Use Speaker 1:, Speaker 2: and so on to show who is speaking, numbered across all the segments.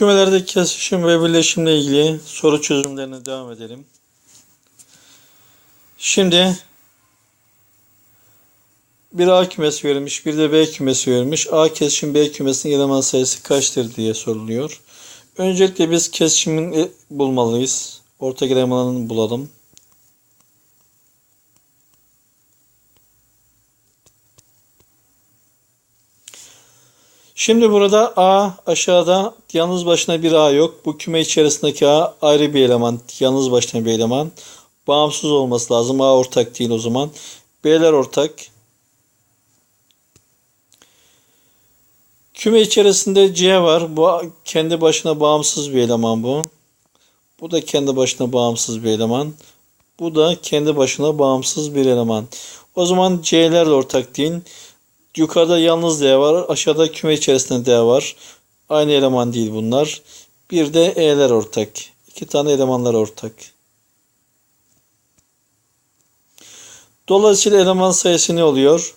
Speaker 1: Kümelerde kesişim ve birleşimle ilgili soru çözümlerine devam edelim. Şimdi bir A kümesi verilmiş, bir de B kümesi verilmiş. A kesişim B kümesinin eleman sayısı kaçtır diye soruluyor. Öncelikle biz kesişimin bulmalıyız. Ortak elemanını bulalım. Şimdi burada A aşağıda yalnız başına bir A yok. Bu küme içerisindeki A ayrı bir eleman. Yalnız başına bir eleman. Bağımsız olması lazım. A ortak değil o zaman. B'ler ortak. Küme içerisinde C var. Bu kendi başına bağımsız bir eleman bu. Bu da kendi başına bağımsız bir eleman. Bu da kendi başına bağımsız bir eleman. O zaman C'ler de ortak değil. Yukarıda yalnız D var. Aşağıda küme içerisinde D var. Aynı eleman değil bunlar. Bir de E'ler ortak. İki tane elemanlar ortak. Dolayısıyla eleman sayısı ne oluyor?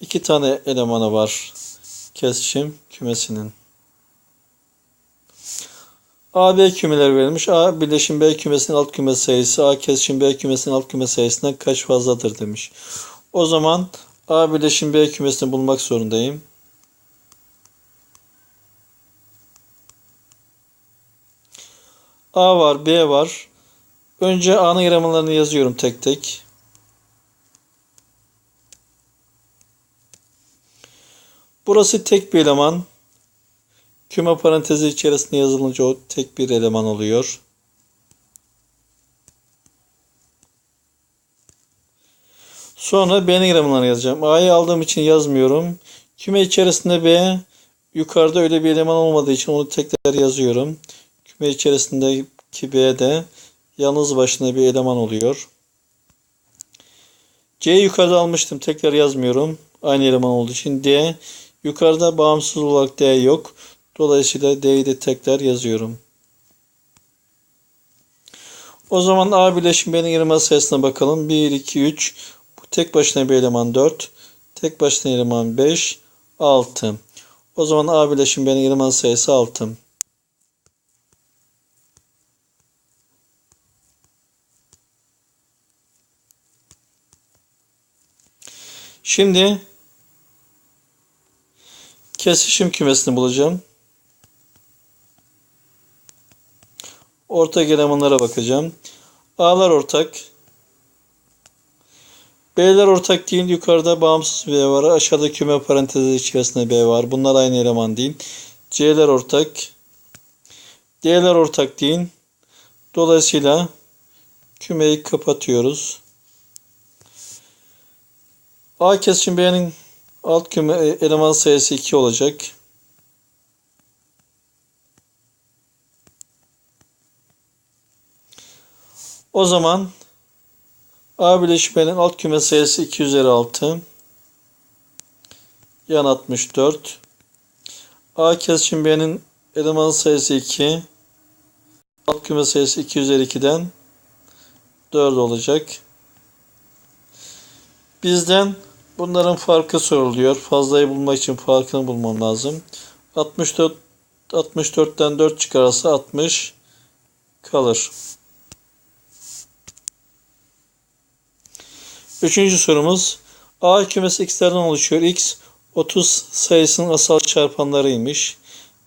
Speaker 1: İki tane elemanı var. Kesişim kümesinin. A, B kümeler verilmiş. A birleşim B kümesinin alt küme sayısı A kesişim B kümesinin alt küme sayısından kaç fazladır demiş. O zaman A birleşim B kümesini bulmak zorundayım. A var, B var. Önce A'nın elemanlarını yazıyorum tek tek. Burası tek bir eleman. Küme parantezi içerisinde yazılınca o tek bir eleman oluyor. Sonra B'nin elemanlarını yazacağım. A'yı aldığım için yazmıyorum. Küme içerisinde B yukarıda öyle bir eleman olmadığı için onu tekrar yazıyorum. Küme içerisindeki B de yalnız başına bir eleman oluyor. C yukarıda almıştım. Tekrar yazmıyorum. Aynı eleman olduğu için. D yukarıda bağımsız olarak D yok. Dolayısıyla D'yi de tekrar yazıyorum. O zaman A birleşim B'nin eleman sayısına bakalım. 1, 2, 3. Tek başına bir eleman 4. Tek başına eleman 5, 6. O zaman A birleşim B'nin eleman sayısı 6. Şimdi kesişim kümesini bulacağım. Ortak elemanlara bakacağım. A'lar ortak. B'ler ortak değil. Yukarıda bağımsız B var. Aşağıda küme parantezi içerisinde B var. Bunlar aynı eleman değil. C'ler ortak. D'ler ortak değil. Dolayısıyla kümeyi kapatıyoruz. A kesişim B'nin alt küme e, eleman sayısı 2 olacak. O zaman A bileşmenin alt küme sayısı 2 üzeri 6. Yan 64. A kesişim B'nin eleman sayısı 2. Alt küme sayısı 2 üzeri 2'den 4 olacak. Bizden bunların farkı soruluyor. Fazlayı bulmak için farkını bulmam lazım. 64 64'ten 4 çıkarsa 60 kalır. Üçüncü sorumuz. A kümesi x'lerden oluşuyor. x 30 sayısının asal çarpanlarıymış.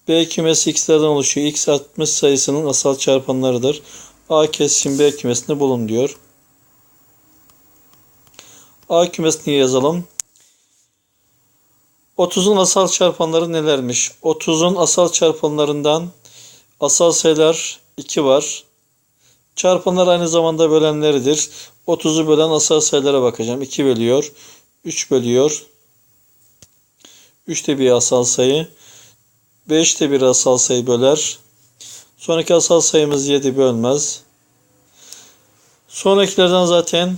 Speaker 1: B kümesi x'lerden oluşuyor. x 60 sayısının asal çarpanlarıdır. A kesişim B kümesinde bulun diyor. A kümesini yazalım. 30'un asal çarpanları nelermiş? 30'un asal çarpanlarından asal sayılar 2 var. Çarpanlar aynı zamanda bölenleridir. 30'u bölen asal sayılara bakacağım. 2 bölüyor. 3 bölüyor. 3 de bir asal sayı. 5 de bir asal sayı böler. Sonraki asal sayımız 7 bölmez. Sonrakilerden zaten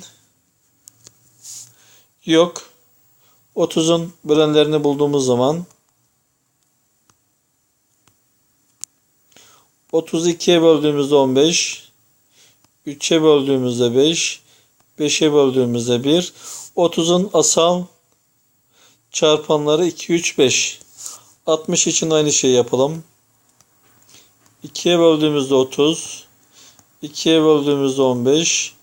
Speaker 1: yok. 30'un bölenlerini bulduğumuz zaman 32'ye böldüğümüzde 15, 3'e böldüğümüzde 5, 5'e böldüğümüzde 1. 30'un asal çarpanları 2, 3, 5. 60 için aynı şeyi yapalım. 2'ye böldüğümüzde 30. 2'ye böldüğümüzde 15.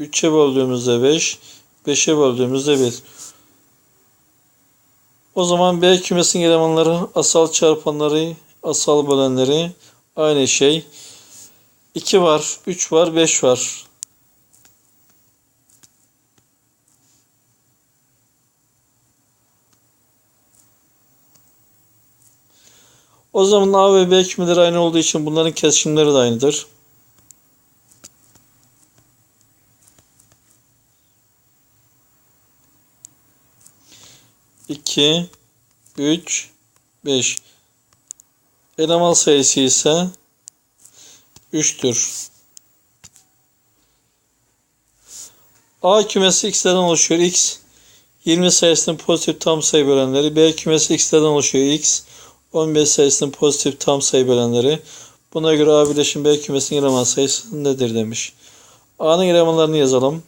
Speaker 1: 3'e böldüğümüzde 5. 5'e böldüğümüzde 1. O zaman B kümesinin elemanları asal çarpanları, asal bölenleri aynı şey. 2 var, 3 var, 5 var. O zaman A ve B kümeleri aynı olduğu için bunların kesişimleri de aynıdır. İki, üç, beş. Eleman sayısı ise 3'tür. A kümesi x'lerden oluşuyor. x 20 sayısının pozitif tam sayı bölenleri. B kümesi x'lerden oluşuyor. x 15 sayısının pozitif tam sayı bölenleri. Buna göre A bileşim B kümesinin eleman sayısı nedir demiş. A'nın elemanlarını yazalım.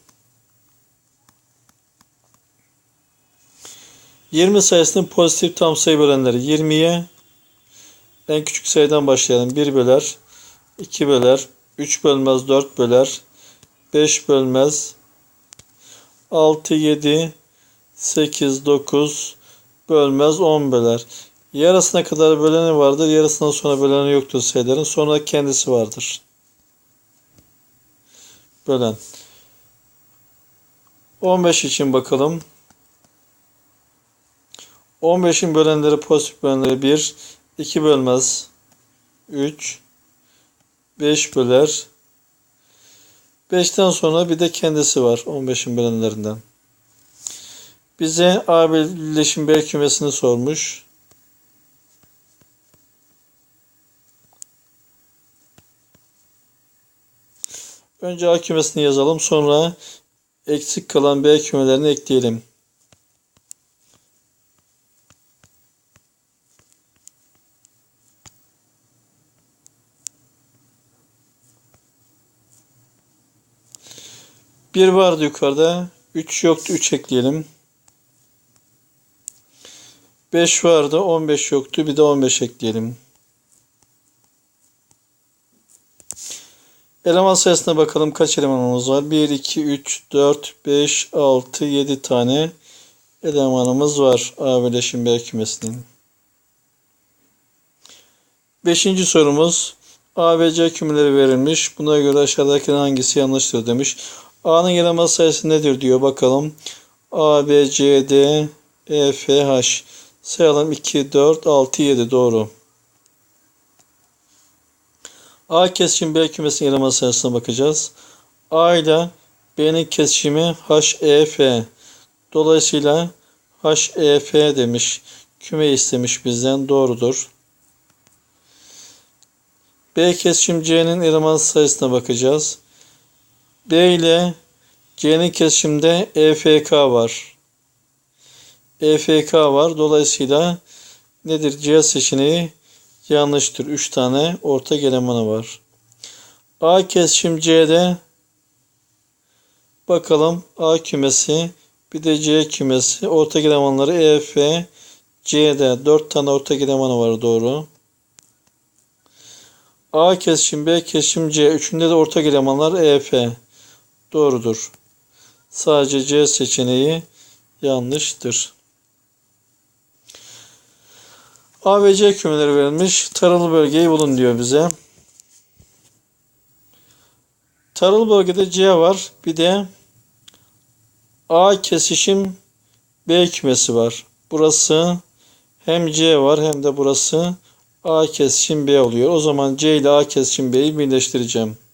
Speaker 1: 20 sayısının pozitif tam sayı bölenleri. 20'ye en küçük sayıdan başlayalım. 1 böler, 2 böler, 3 bölmez, 4 böler, 5 bölmez, 6, 7, 8, 9 bölmez, 10 böler. Yarısına kadar böleni vardır, yarısından sonra böleni yoktur sayıların. Sonra kendisi vardır. Bölen. 15 için bakalım. 15'in bölenleri pozitif bölenleri 1, 2 bölmez, 3, 5 böler. 5'ten sonra bir de kendisi var 15'in bölenlerinden. Bize A birleşim B kümesini sormuş. Önce A kümesini yazalım. Sonra eksik kalan B kümelerini ekleyelim. Bir vardı yukarıda. 3 yoktu. 3 ekleyelim. 5 vardı. 15 yoktu. Bir de 15 ekleyelim. Eleman sayısına bakalım kaç elemanımız var. 1, 2, 3, 4, 5, 6, 7 tane elemanımız var. A birleşim B kümesinin. Beşinci sorumuz. A ve C kümeleri verilmiş. Buna göre aşağıdakilerin hangisi yanlıştır demiş. A'nın eleman sayısı nedir diyor bakalım. A, B, C, D, E, F, H. Sayalım 2, 4, 6, 7 doğru. A kesişim B kümesinin eleman sayısına bakacağız. A ile B'nin kesişimi HEF. Dolayısıyla HEF demiş. Küme istemiş bizden. Doğrudur. B kesişim C'nin eleman sayısına bakacağız. B ile C'nin kesişimde EFK var. EFK var. Dolayısıyla nedir? C seçeneği yanlıştır. 3 tane ortak elemanı var. A kesişim C'de bakalım A kümesi bir de C kümesi ortak elemanları E, F, C'de 4 tane ortak elemanı var doğru. A kesişim B kesişim C üçünde de ortak elemanlar E, F doğrudur. Sadece C seçeneği yanlıştır. A ve C kümeleri verilmiş. Taralı bölgeyi bulun diyor bize. Taralı bölgede C var. Bir de A kesişim B kümesi var. Burası hem C var hem de burası A kesişim B oluyor. O zaman C ile A kesişim B'yi birleştireceğim.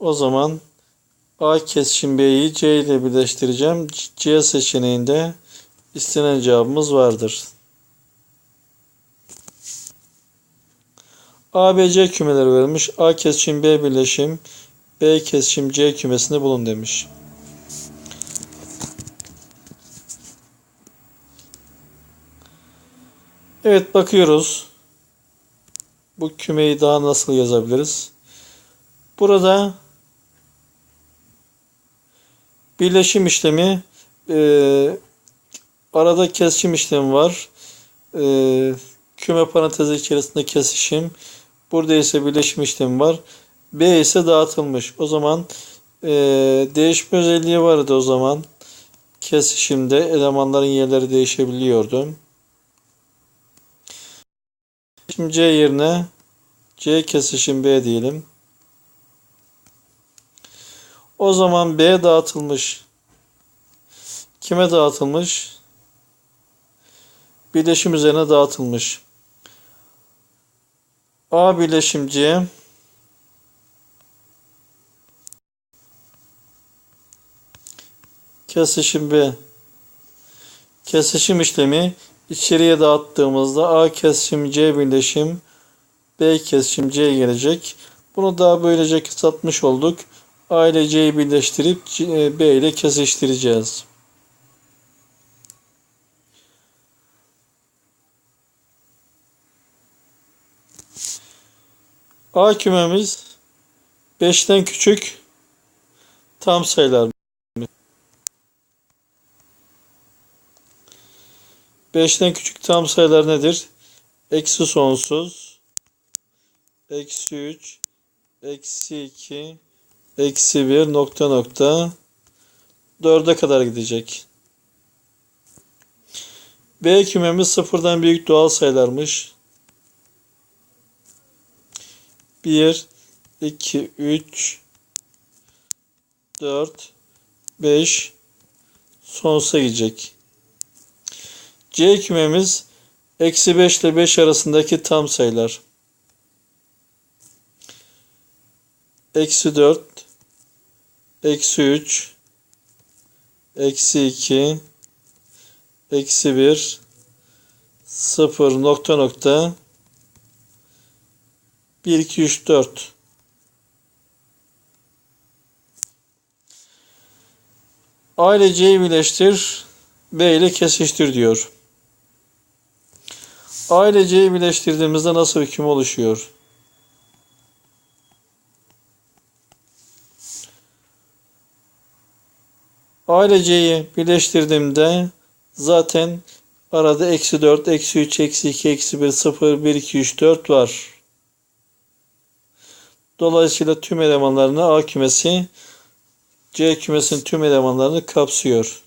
Speaker 1: O zaman A kesişim B'yi C ile birleştireceğim. C seçeneğinde istenen cevabımız vardır. A, B, C kümeleri verilmiş. A kesişim B birleşim B kesişim C kümesini bulun demiş. Evet bakıyoruz. Bu kümeyi daha nasıl yazabiliriz? Burada birleşim işlemi e, arada kesişim işlemi var. E, Küme parantezi içerisinde kesişim. Burada ise birleşim işlemi var. B ise dağıtılmış. O zaman eee, değişme özelliği vardı o zaman. Kesişimde elemanların yerleri değişebiliyordu. Şimdi C yerine C kesişim B diyelim. O zaman B dağıtılmış. Kime dağıtılmış? Birleşim üzerine dağıtılmış. A birleşim C kesişim B kesişim işlemi içeriye dağıttığımızda A kesişim C birleşim B kesişim C gelecek. Bunu daha böylece kısaltmış olduk. A ile C'yi birleştirip C- B ile kesiştireceğiz. A kümemiz 5'ten küçük tam sayılar. 5'ten küçük tam sayılar nedir? Eksi sonsuz, eksi 3, eksi 2, eksi 1 nokta nokta 4'e kadar gidecek. B kümemiz sıfırdan büyük doğal sayılarmış. 1, 2, 3, 4, 5 sonsuza gidecek. C kümemiz eksi 5 ile 5 arasındaki tam sayılar. Eksi 4, eksi 3, eksi 2, eksi 1, 0 nokta nokta 1, 2, 3, 4. A ile C'yi birleştir, B ile kesiştir diyor. A ile C'yi birleştirdiğimizde nasıl küme oluşuyor? A ile C'yi birleştirdiğimde zaten arada eksi 4, eksi 3, eksi 2, eksi 1, 0, 1, 2, 3, 4 var. Dolayısıyla tüm elemanlarını A kümesi C kümesinin tüm elemanlarını kapsıyor.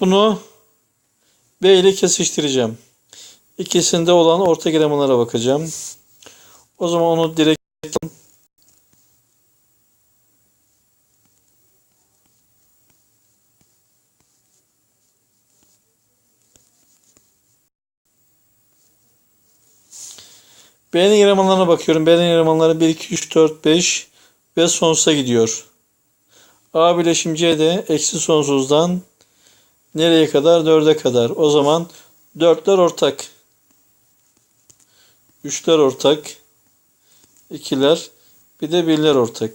Speaker 1: Bunu B ile kesiştireceğim. İkisinde olan ortak elemanlara bakacağım. O zaman onu direkt B'nin elemanlarına bakıyorum. B'nin elemanları 1, 2, 3, 4, 5 ve sonsuza gidiyor. A bileşim C'de eksi sonsuzdan nereye kadar? 4'e kadar. O zaman 4'ler ortak. 3'ler ortak. 2'ler bir de 1'ler ortak.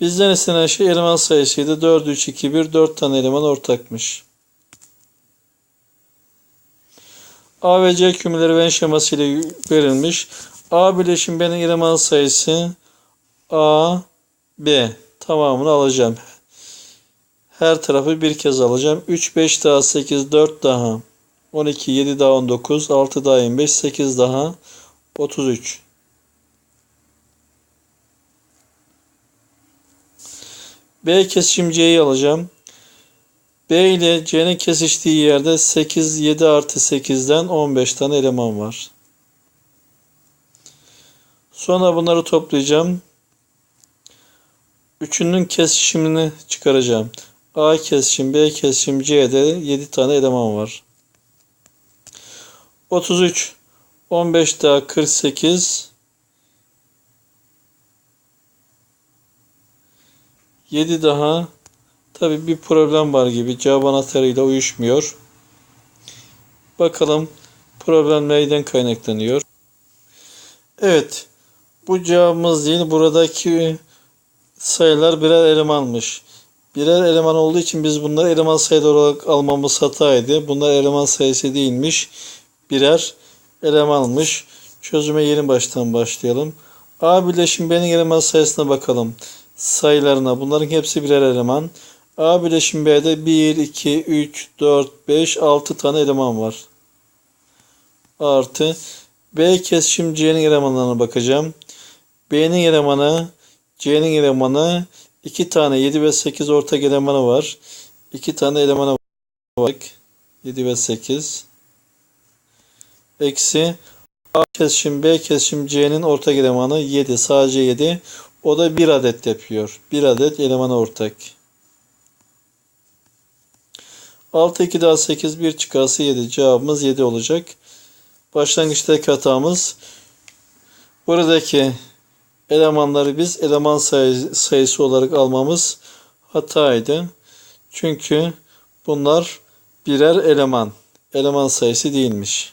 Speaker 1: Bizden istenen şey eleman sayısıydı. 4, 3, 2, 1. 4 tane eleman ortakmış. A ve C kümeleri Venn şeması ile verilmiş. A bileşim B'nin eleman sayısı A, B. Tamamını alacağım. Her tarafı bir kez alacağım. 3, 5 daha 8, 4 daha 12, 7 daha 19, 6 daha 25, 8 daha 33. B kesişim C'yi alacağım. B ile C'nin kesiştiği yerde 8, 7 artı 8'den 15 tane eleman var. Sonra bunları toplayacağım. Üçünün kesişimini çıkaracağım. A kesişim, B kesişim, C'de 7 tane eleman var. 33, 15 daha 48, 7 daha Tabi bir problem var gibi. Cevap anahtarıyla uyuşmuyor. Bakalım problem neyden kaynaklanıyor. Evet. Bu cevabımız değil. Buradaki sayılar birer elemanmış. Birer eleman olduğu için biz bunları eleman sayıları olarak almamız hataydı. Bunlar eleman sayısı değilmiş. Birer elemanmış. Çözüme yeni baştan başlayalım. A bileşim B'nin eleman sayısına bakalım. Sayılarına. Bunların hepsi birer eleman. A bileşim B'de 1, 2, 3, 4, 5, 6 tane eleman var. Artı B kesişim C'nin elemanlarına bakacağım. B'nin elemanı, C'nin elemanı 2 tane 7 ve 8 ortak elemanı var. 2 tane elemanı var. 7 ve 8. Eksi A kesişim B kesişim C'nin ortak elemanı 7. Sadece 7. O da 1 adet yapıyor. 1 adet elemana ortak. 6 2 daha 8 1 çıkarsa 7. Cevabımız 7 olacak. Başlangıçtaki hatamız buradaki elemanları biz eleman sayı, sayısı olarak almamız hataydı. Çünkü bunlar birer eleman. Eleman sayısı değilmiş.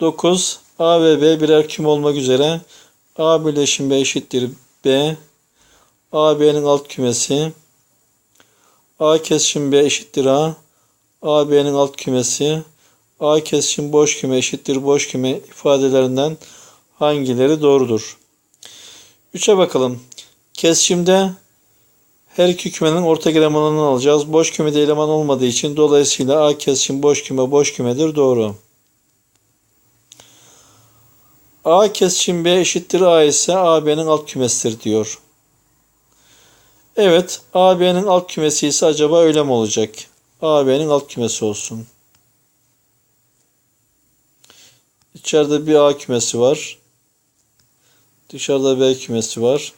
Speaker 1: 9. A ve B birer küm olmak üzere A birleşim B eşittir B. A B'nin alt kümesi. A kesişim B eşittir A. A B'nin alt kümesi. A kesişim boş küme eşittir boş küme ifadelerinden hangileri doğrudur? 3'e bakalım. Kesişimde her iki kümenin ortak elemanını alacağız. Boş kümede eleman olmadığı için dolayısıyla A kesişim boş küme boş kümedir. Doğru. A kesişim B eşittir A ise AB'nin alt kümesidir diyor. Evet, AB'nin alt kümesi ise acaba öyle mi olacak? AB'nin alt kümesi olsun. İçeride bir A kümesi var. Dışarıda B kümesi var.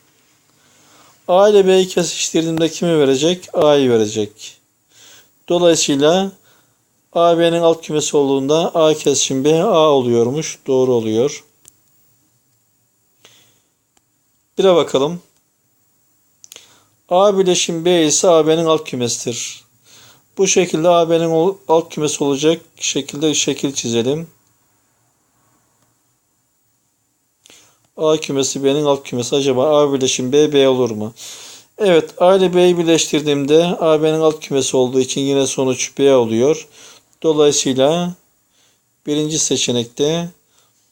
Speaker 1: A ile B'yi kesiştirdiğimde kimi verecek? A'yı verecek. Dolayısıyla AB'nin alt kümesi olduğunda A kesişim B A oluyormuş. Doğru oluyor. Bire bakalım. A bileşim B ise AB'nin alt kümesidir. Bu şekilde AB'nin alt kümesi olacak şekilde şekil çizelim. A kümesi B'nin alt kümesi. Acaba A birleşim B, B olur mu? Evet A ile B'yi birleştirdiğimde A B'nin alt kümesi olduğu için yine sonuç B oluyor. Dolayısıyla birinci seçenekte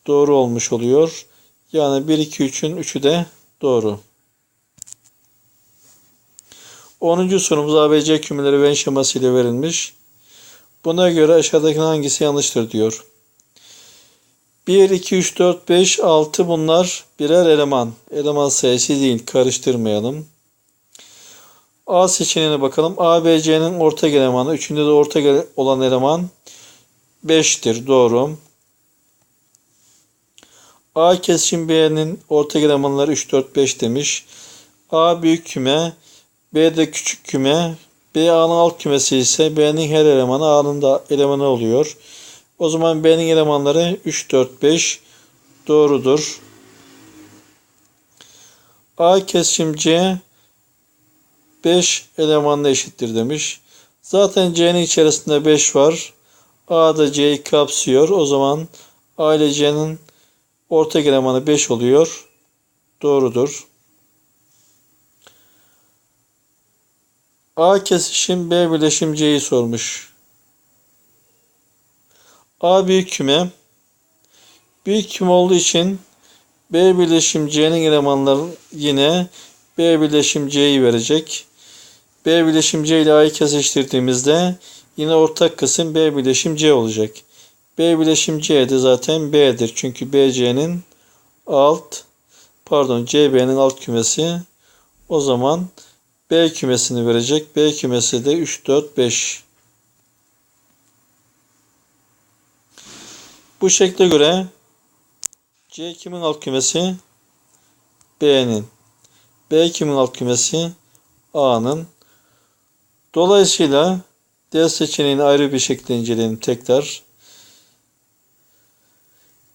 Speaker 1: doğru olmuş oluyor. Yani 1, 2, 3'ün 3'ü de doğru. 10. sorumuz ABC kümeleri Venn şeması ile verilmiş. Buna göre aşağıdaki hangisi yanlıştır diyor. 1, 2, 3, 4, 5, 6 bunlar birer eleman. Eleman sayısı değil. Karıştırmayalım. A seçeneğine bakalım. A, B, C'nin ortak elemanı. Üçünde de ortak olan eleman 5'tir. Doğru. A kesişim B'nin ortak elemanları 3, 4, 5 demiş. A büyük küme. B de küçük küme. B A'nın alt kümesi ise B'nin her elemanı A'nın da elemanı oluyor. O zaman B'nin elemanları 3, 4, 5 doğrudur. A kesişim C 5 elemanla eşittir demiş. Zaten C'nin içerisinde 5 var. A da C'yi kapsıyor. O zaman A ile C'nin ortak elemanı 5 oluyor. Doğrudur. A kesişim B birleşim C'yi sormuş. A büyük küme. Büyük küme olduğu için B birleşim C'nin elemanları yine B birleşim C'yi verecek. B birleşim C ile A'yı kesiştirdiğimizde yine ortak kısım B birleşim C olacak. B birleşim C de zaten B'dir. Çünkü BC'nin alt pardon CB'nin alt kümesi o zaman B kümesini verecek. B kümesi de 3, 4, 5. Bu şekle göre C kimin alt kümesi? B'nin. B kimin alt kümesi? A'nın. Dolayısıyla D seçeneğini ayrı bir şekilde inceleyelim tekrar.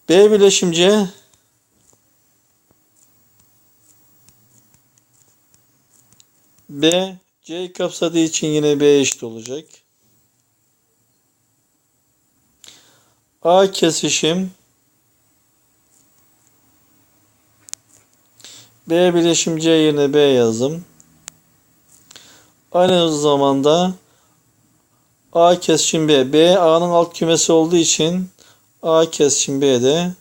Speaker 1: B bileşim C B C'yi kapsadığı için yine B eşit olacak. A kesişim B bileşim C yerine B yazdım. Aynı zamanda A kesişim B. B A'nın alt kümesi olduğu için A kesişim B de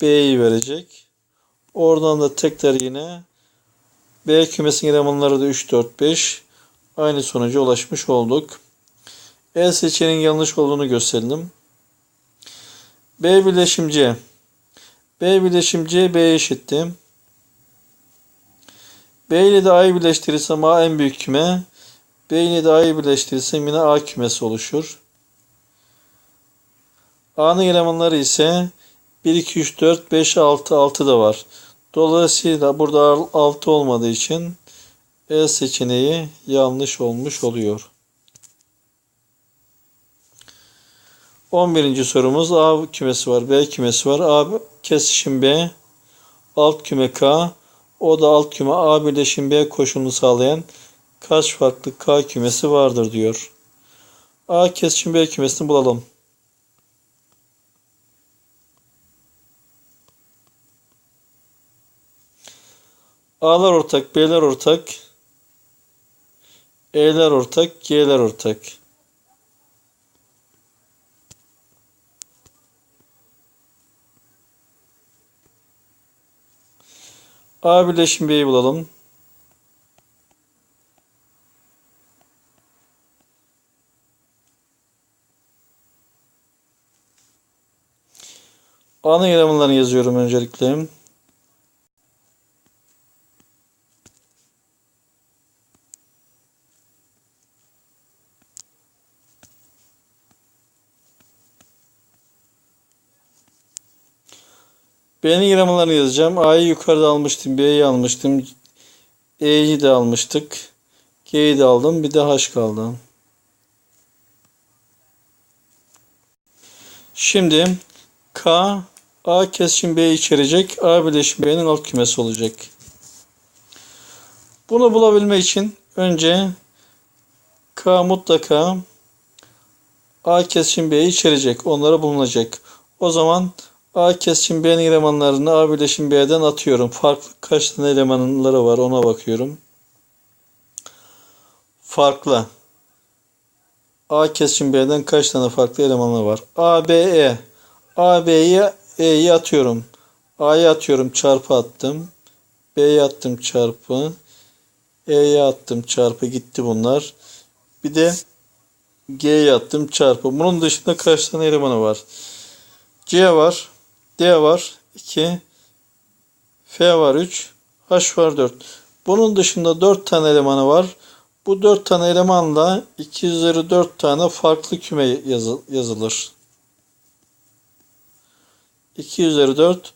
Speaker 1: B'yi verecek. Oradan da tekrar yine B kümesinin elemanları da 3, 4, 5. Aynı sonuca ulaşmış olduk. E seçeneğinin yanlış olduğunu gösterdim. B bileşim C. B bileşim C B eşittir. B ile de A'yı birleştirirsem A en büyük küme. B ile de A'yı birleştirirsem yine A kümesi oluşur. A'nın elemanları ise 1, 2, 3, 4, 5, 6, 6 da var. Dolayısıyla burada 6 olmadığı için E seçeneği yanlış olmuş oluyor. 11. sorumuz A kümesi var, B kümesi var. A kesişim B, alt küme K, o da alt küme A birleşim B koşulunu sağlayan kaç farklı K kümesi vardır diyor. A kesişim B kümesini bulalım. A'lar ortak, B'ler ortak, E'ler ortak, G'ler ortak. A birleşim B'yi bulalım. A'nın elemanlarını yazıyorum öncelikle. B'nin elemanlarını yazacağım. A'yı yukarıda almıştım. B'yi almıştım. E'yi de almıştık. G'yi de aldım. Bir de H kaldı. Şimdi K A kesişim B içerecek. A birleşim B'nin alt kümesi olacak. Bunu bulabilmek için önce K mutlaka A kesişim B'yi içerecek. Onlara bulunacak. O zaman A kesişim B'nin elemanlarını A birleşim B'den atıyorum. Farklı kaç tane elemanları var ona bakıyorum. Farklı. A kesişim B'den kaç tane farklı elemanı var? A, B, E. A, B'yi E'yi atıyorum. A'yı atıyorum çarpı attım. B'ye attım çarpı. E'ye attım çarpı gitti bunlar. Bir de G'ye attım çarpı. Bunun dışında kaç tane elemanı var? C var. D var 2. F var 3. H var 4. Bunun dışında 4 tane elemanı var. Bu 4 tane elemanla 2 üzeri 4 tane farklı küme yazılır. 2 üzeri 4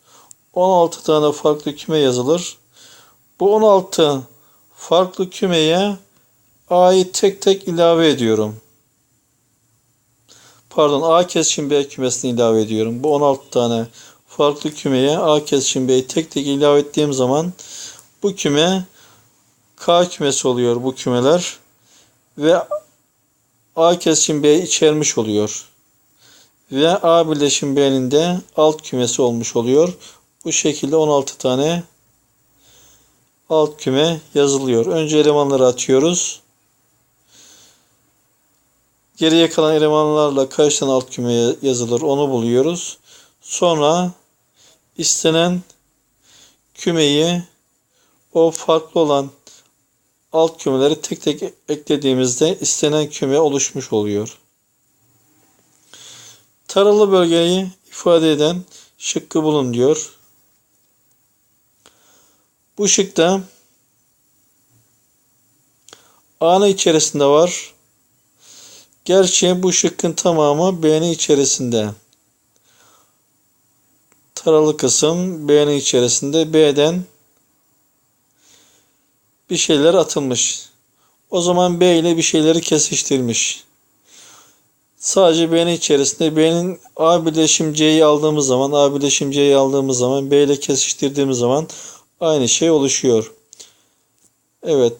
Speaker 1: 16 tane farklı küme yazılır. Bu 16 farklı kümeye A'yı tek tek ilave ediyorum. Pardon A kesişim B kümesini ilave ediyorum. Bu 16 tane farklı kümeye A kesişim B'yi tek tek ilave ettiğim zaman bu küme K kümesi oluyor bu kümeler ve A kesişim B'yi içermiş oluyor. Ve A birleşim B'nin de alt kümesi olmuş oluyor. Bu şekilde 16 tane alt küme yazılıyor. Önce elemanları atıyoruz. Geriye kalan elemanlarla kaç alt küme yazılır onu buluyoruz. Sonra istenen kümeyi o farklı olan alt kümeleri tek tek eklediğimizde istenen küme oluşmuş oluyor. Taralı bölgeyi ifade eden şıkkı bulun diyor. Bu şıkta A'nın içerisinde var. Gerçi bu şıkkın tamamı B'nin içerisinde. Taralı kısım B'nin içerisinde. B'den bir şeyler atılmış. O zaman B ile bir şeyleri kesiştirmiş. Sadece B'nin içerisinde B'nin A birleşim C'yi aldığımız zaman A birleşim C'yi aldığımız zaman B ile kesiştirdiğimiz zaman aynı şey oluşuyor. Evet.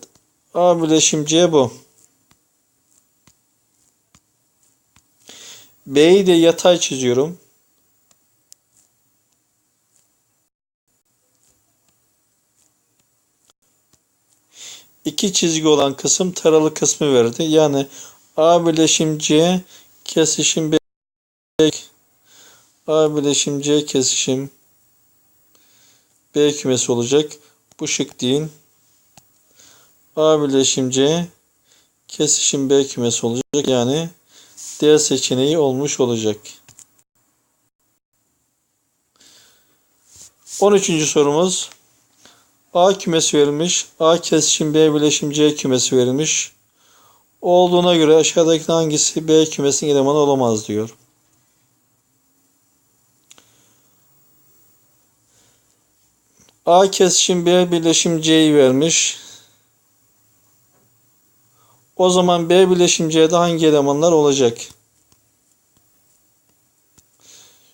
Speaker 1: A birleşim C bu. B'yi de yatay çiziyorum. iki çizgi olan kısım taralı kısmı verdi. Yani A bileşim C kesişim B A bileşim C kesişim B kümesi olacak. Bu şık değil. A bileşim C kesişim B kümesi olacak. Yani D seçeneği olmuş olacak. 13. sorumuz. A kümesi verilmiş. A kesişim B bileşim C kümesi verilmiş. Olduğuna göre aşağıdaki hangisi B kümesinin elemanı olamaz diyor. A kesişim B birleşim C'yi vermiş. O zaman B birleşim C'de hangi elemanlar olacak?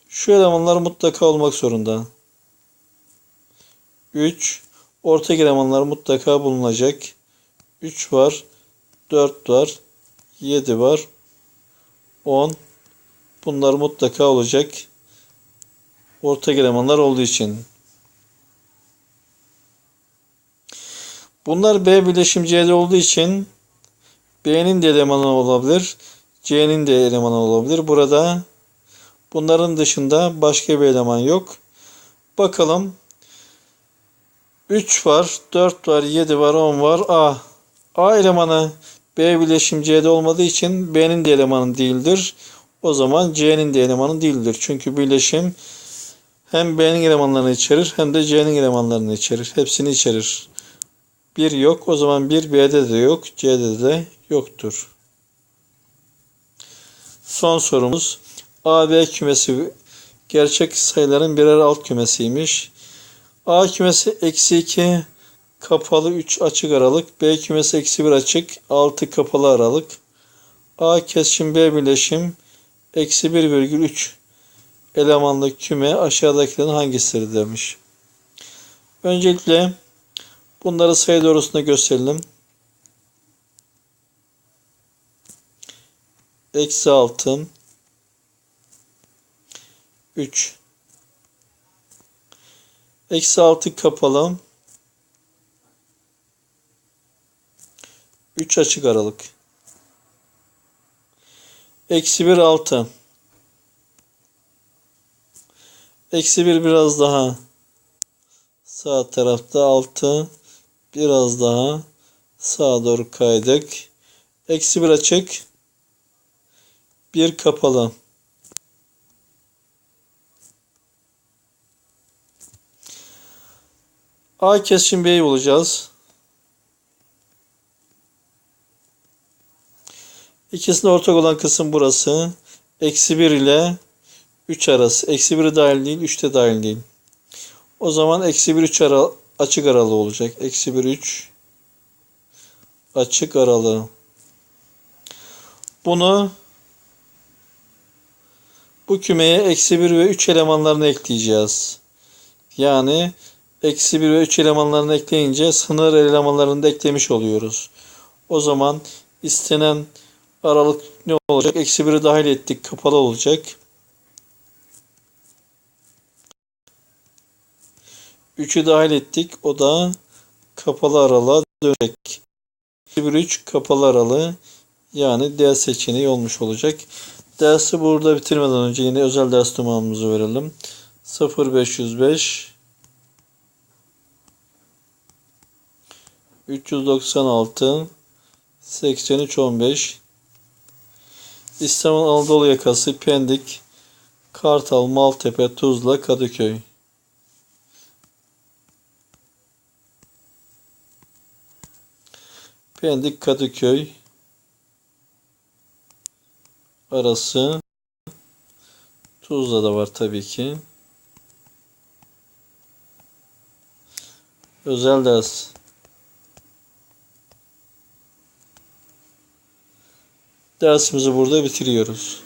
Speaker 1: Şu elemanlar mutlaka olmak zorunda. 3 ortak elemanlar mutlaka bulunacak. 3 var, 4 var, 7 var, 10. Bunlar mutlaka olacak. Ortak elemanlar olduğu için. Bunlar B birleşim C'de olduğu için B'nin de elemanı olabilir. C'nin de elemanı olabilir. Burada bunların dışında başka bir eleman yok. Bakalım 3 var, 4 var, 7 var, 10 var. A. A elemanı B bileşim C'de olmadığı için B'nin de elemanı değildir. O zaman C'nin de elemanı değildir. Çünkü birleşim hem B'nin elemanlarını içerir hem de C'nin elemanlarını içerir. Hepsini içerir. 1 yok. O zaman 1 B'de de yok. C'de de yoktur. Son sorumuz. A, B kümesi gerçek sayıların birer alt kümesiymiş. A kümesi eksi 2 kapalı 3 açık aralık. B kümesi eksi 1 açık 6 kapalı aralık. A kesişim B birleşim eksi 1,3 elemanlı küme aşağıdakilerin hangisidir demiş. Öncelikle bunları sayı doğrusunda gösterelim. Eksi 6 3 Eksi 6 kapalı. 3 açık aralık. Eksi 1 6. Eksi 1 biraz daha sağ tarafta 6 biraz daha sağa doğru kaydık. Eksi 1 açık. 1 kapalı. A kesişim B'yi bulacağız. İkisinde ortak olan kısım burası. Eksi 1 ile 3 arası. Eksi 1 dahil değil, 3 de dahil değil. O zaman eksi 1 3 ara, açık aralığı olacak. Eksi 1 3 açık aralığı. Bunu bu kümeye eksi 1 ve 3 elemanlarını ekleyeceğiz. Yani eksi 1 ve 3 elemanlarını ekleyince sınır elemanlarını da eklemiş oluyoruz. O zaman istenen aralık ne olacak? Eksi 1'i dahil ettik. Kapalı olacak. 3'ü dahil ettik. O da kapalı aralığa dönecek. 1 3 kapalı aralığı yani D seçeneği olmuş olacak. Dersi burada bitirmeden önce yine özel ders numaramızı verelim. 0505 396 83 15 İstanbul Anadolu yakası Pendik Kartal Maltepe Tuzla Kadıköy Pendik Kadıköy arası Tuzla da var tabii ki. Özel ders. Dersimizi burada bitiriyoruz.